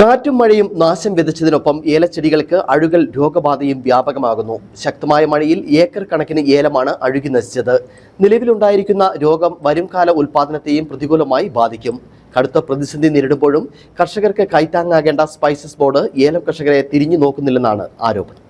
കാറ്റും മഴയും നാശം വിതച്ചതിനൊപ്പം ഏലച്ചെടികൾക്ക് അഴുകൽ രോഗബാധയും വ്യാപകമാകുന്നു. ശക്തമായ മഴയിൽ ഏക്കർ കണക്കിന് ഏലമാണ് അഴുകി നശിച്ചത്. നിലവിലുണ്ടായിരിക്കുന്ന രോഗം വരുംകാല ഉൽപാദനത്തെയും പ്രതികൂലമായി ബാധിക്കും. കടുത്ത പ്രതിസന്ധി നേരിടുമ്പോഴും കർഷകർക്ക് കൈത്താങ്ങാകേണ്ട സ്പൈസസ് ബോർഡ് ഏലം കർഷകരെ തിരിഞ്ഞു നോക്കുന്നില്ലെന്നാണ് ആരോപണം.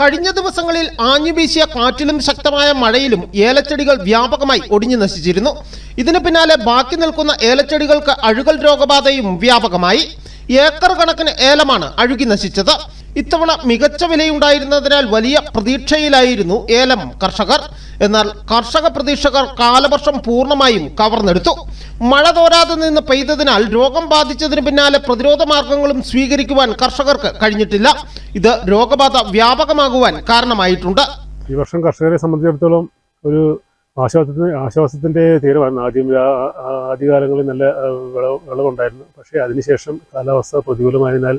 കഴിഞ്ഞ ദിവസങ്ങളിൽ ആഞ്ഞുവീശിയ കാറ്റിലും ശക്തമായ മഴയിലും ഏലച്ചെടികൾ വ്യാപകമായി ഒടിഞ്ഞു നശിച്ചിരുന്നു. ഇതിന് പിന്നാലെ ബാക്കി നിൽക്കുന്ന ഏലച്ചെടികൾക്ക് അഴുകൽ രോഗബാധയും വ്യാപകമായി. ഏക്കർ കണക്കിന് ഏലമാണ് അഴുകി നശിച്ചത്. ഇത്തവണ മികച്ച വിലയുണ്ടായിരുന്നതിനാൽ വലിയ പ്രതീക്ഷയിലായിരുന്നു ഏലം കർഷകർ. എന്നാൽ കർഷക പ്രതീക്ഷകർ കാലവർഷം പൂർണമായും കവർന്നെടുത്തു. മഴ തോരാതെ നിന്ന് പെയ്തതിനാൽ രോഗം ബാധിച്ചതിന് പിന്നാലെ പ്രതിരോധ മാർഗങ്ങളും സ്വീകരിക്കുവാൻ കർഷകർക്ക് കഴിഞ്ഞിട്ടില്ല. ഇത് രോഗബാധ വ്യാപകമാകുവാൻ കാരണമായിട്ടുണ്ട്. ഈ വർഷം കർഷകരെ സംബന്ധിച്ചിടത്തോളം ഒരു ആശ്വാസത്തിന് ആശ്വാസത്തിന്റെ തീരമായിരുന്നു ആദ്യം ആദ്യകാലങ്ങളിൽ നല്ല വിളവ് വിളവുണ്ടായിരുന്നു. പക്ഷേ അതിനുശേഷം കാലാവസ്ഥ പ്രതികൂലമായതിനാൽ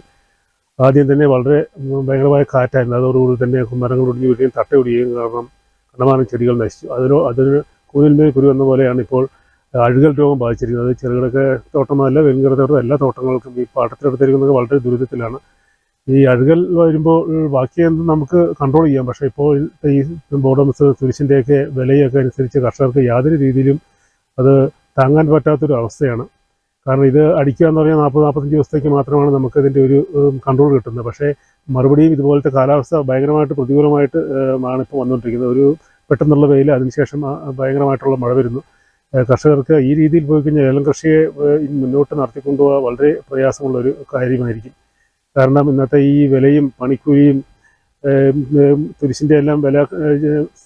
ആദ്യം തന്നെ വളരെ ഭയങ്കരമായ കാറ്റായിരുന്നു. അതോടുകൂടി തന്നെ മരങ്ങൾ ഒടിഞ്ഞു വീഴുകയും തട്ടയൊടിയുകയും കാരണം കണ്ടമാനം ചെടികൾ നശിച്ചു. അതിനോ അതിന് കൂനിന്മേൽ കുരു എന്ന പോലെയാണ് ഇപ്പോൾ അഴുകൽ രോഗം ബാധിച്ചിരിക്കുന്നത്. ചെറുകിടക്കെ തോട്ടമല്ല വെങ്കിട തോട്ടം എല്ലാ തോട്ടങ്ങൾക്കും ഈ പാട്ടത്തിലെടുത്തിരിക്കുന്നത് വളരെ ദുരിതത്തിലാണ്. ഈ അഴുകൽ വരുമ്പോൾ ബാക്കി എന്തും നമുക്ക് കൺട്രോൾ ചെയ്യാം. പക്ഷേ ഇപ്പോൾ ഈ ബോർഡംസ് തുരിശിന്റെയൊക്കെ വിലയൊക്കെ അനുസരിച്ച് കർഷകർക്ക് യാതൊരു രീതിയിലും അത് താങ്ങാൻ പറ്റാത്തൊരു അവസ്ഥയാണ്. കാരണം ഇത് അടിക്കുക എന്ന് പറഞ്ഞാൽ നാൽപ്പത് നാൽപ്പത്തഞ്ച് ദിവസത്തേക്ക് മാത്രമാണ് നമുക്കതിന്റെ ഒരു കൺട്രോൾ കിട്ടുന്നത്. പക്ഷേ മറുപടിയും ഇതുപോലത്തെ കാലാവസ്ഥ ഭയങ്കരമായിട്ട് പ്രതികൂലമായിട്ട് ആണ് ഇപ്പോൾ വന്നുകൊണ്ടിരിക്കുന്നത് ഒരു പെട്ടെന്നുള്ള വെയിൽ അതിനുശേഷം ഭയങ്കരമായിട്ടുള്ള മഴ വരുന്നു. കർഷകർക്ക് ഈ രീതിയിൽ പോയി കഴിഞ്ഞാൽ ഏലം കൃഷിയെ മുന്നോട്ട് നടത്തിക്കൊണ്ടുപോകാൻ വളരെ പ്രയാസമുള്ളൊരു കാര്യമായിരിക്കും. കാരണം ഇന്നത്തെ ഈ വിലയും പണിക്കൂലിയും തുരിശിന്റെ എല്ലാം വില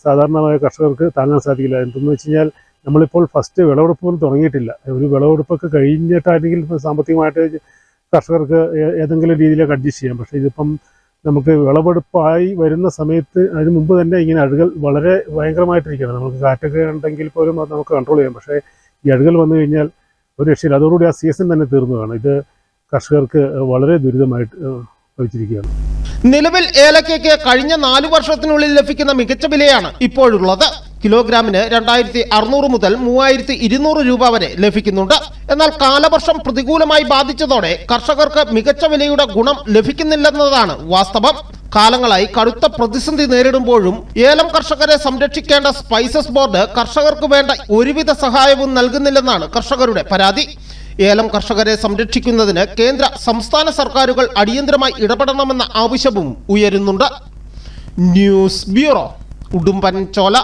സാധാരണമായ കർഷകർക്ക് താങ്ങാൻ സാധിക്കില്ല. എന്തെന്ന് വെച്ച് കഴിഞ്ഞാൽ നമ്മളിപ്പോൾ ഫസ്റ്റ് വിളവെടുപ്പ് പോലും തുടങ്ങിയിട്ടില്ല. ഒരു വിളവെടുപ്പൊക്കെ കഴിഞ്ഞിട്ടാണെങ്കിൽ സാമ്പത്തികമായിട്ട് കർഷകർക്ക് ഏതെങ്കിലും രീതിയിലൊക്കെ അഡ്ജസ്റ്റ് ചെയ്യാം. പക്ഷേ ഇതിപ്പം നമുക്ക് വിളവെടുപ്പായി വരുന്ന സമയത്ത് അതിന് മുമ്പ് തന്നെ ഇങ്ങനെ അഴുകൽ വളരെ ഭയങ്കരമായിട്ടിരിക്കുകയാണ്. നമുക്ക് കാറ്റൊക്കെ ഉണ്ടെങ്കിൽ പോലും അത് നമുക്ക് കൺട്രോൾ ചെയ്യാം. പക്ഷേ ഈ അഴുകൽ വന്നു കഴിഞ്ഞാൽ ഒരു രക്ഷയില്ല. അതോടുകൂടി ആ സീസൺ തന്നെ തീർന്നതാണ് ഇത് കർഷകർക്ക് വളരെ ദുരിതമായിട്ട് വഹിച്ചിരിക്കുകയാണ് നിലവിൽ ഏലക്കയ്ക്ക് കഴിഞ്ഞ നാലു വർഷത്തിനുള്ളിൽ ലഭിക്കുന്ന മികച്ച വിലയാണ് ഇപ്പോഴുള്ളത്. കിലോഗ്രാമിന് രണ്ടായിരത്തി അറുന്നൂറ് മുതൽ മൂവായിരത്തി ഇരുന്നൂറ് രൂപ വരെ ലഭിക്കുന്നുണ്ട്. എന്നാൽ കാലവർഷം പ്രതികൂലമായി ബാധിച്ചതോടെ കർഷകർക്ക് മികച്ച വിലയുടെ ഗുണം ലഭിക്കുന്നില്ലെന്നതാണ് വാസ്തവം. കാലങ്ങളായി കടുത്ത പ്രതിസന്ധി നേരിടുമ്പോഴും ഏലം കർഷകരെ സംരക്ഷിക്കേണ്ട സ്പൈസസ് ബോർഡ് കർഷകർക്ക് വേണ്ട ഒരുവിധ സഹായവും നൽകുന്നില്ലെന്നാണ് കർഷകരുടെ പരാതി. ഏലം കർഷകരെ സംരക്ഷിക്കുന്നതിന് കേന്ദ്ര സംസ്ഥാന സർക്കാരുകൾ അടിയന്തരമായി ഇടപെടണമെന്ന ആവശ്യവും ഉയരുന്നുണ്ട്. News bureau Udumbanchola.